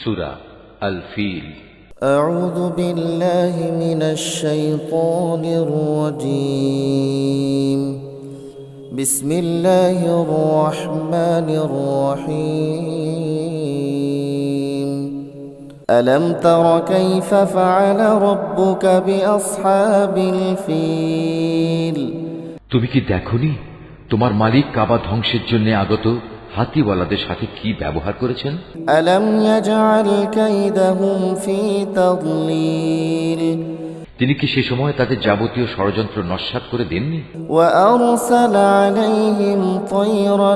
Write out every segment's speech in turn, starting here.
সুরা আল ফিল أعوذ بالله من الشيطان الرجيم بسم الله الرحمن الرحيم ألم تر كيف فعل ربك بأصحاب الفيل তুমি কি দেখনি তোমার মালিক কাবা ধ্বংসের জন্য আগত হাতিওয়ালাদের সাথে কি ব্যবহার করেছেন ألم يجعل كيدهم في تضليل তিনি কি সে সময় তাদের যাবতীয় ষড়যন্ত্র নস্বাত করে দেননি وأرسل عليهم طيرا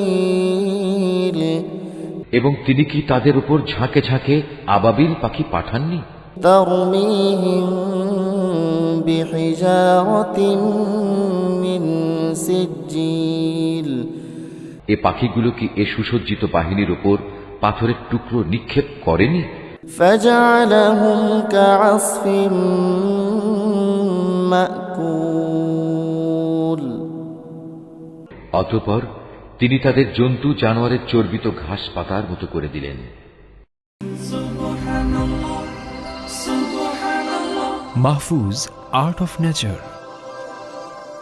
أبابيل এবং তিনি কি তাদের উপর ঝাঁকে ঝাঁকে আবাবিল পাখি পাঠাননি ترميهم بحجارة من سجيل এ পাখিগুলো কি এ সুসজ্জিত বাহিনীর উপর পাথরের টুকরো নিক্ষেপ করেনি? অতপর তিনি তাদের জন্তু জানোয়ারের চর্বিত ঘাস পাতার মতো করে দিলেন। Mahfuz art of nature.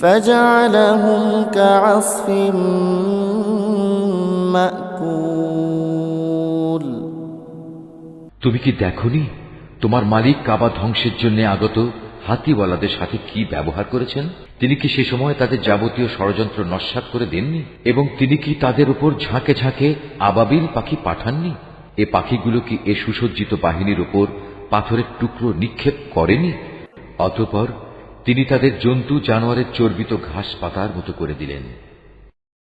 فجعلهم كعصف مأكول তুমি কি দেখনি তোমার মালিক কাবা ধ্বংসের জন্য আগত হাতিওয়ালাদের সাথে কি ব্যবহার করেছেন তিনি কি সে সময় তাদের যাবতীয় ষড়যন্ত্র নস্বাত করে দেননি এবং তিনি কি তাদের উপর ঝাঁকে ঝাঁকে আবাবিল পাখি পাঠাননি এ পাখিগুলো কি এ সুসজ্জিত বাহিনীর উপর পাথরের টুকরো নিক্ষেপ করেনি অতঃপর তিনি তাদের জন্তু জানোয়ারের চর্বিত ঘাস পাতার মতো করে দিলেন।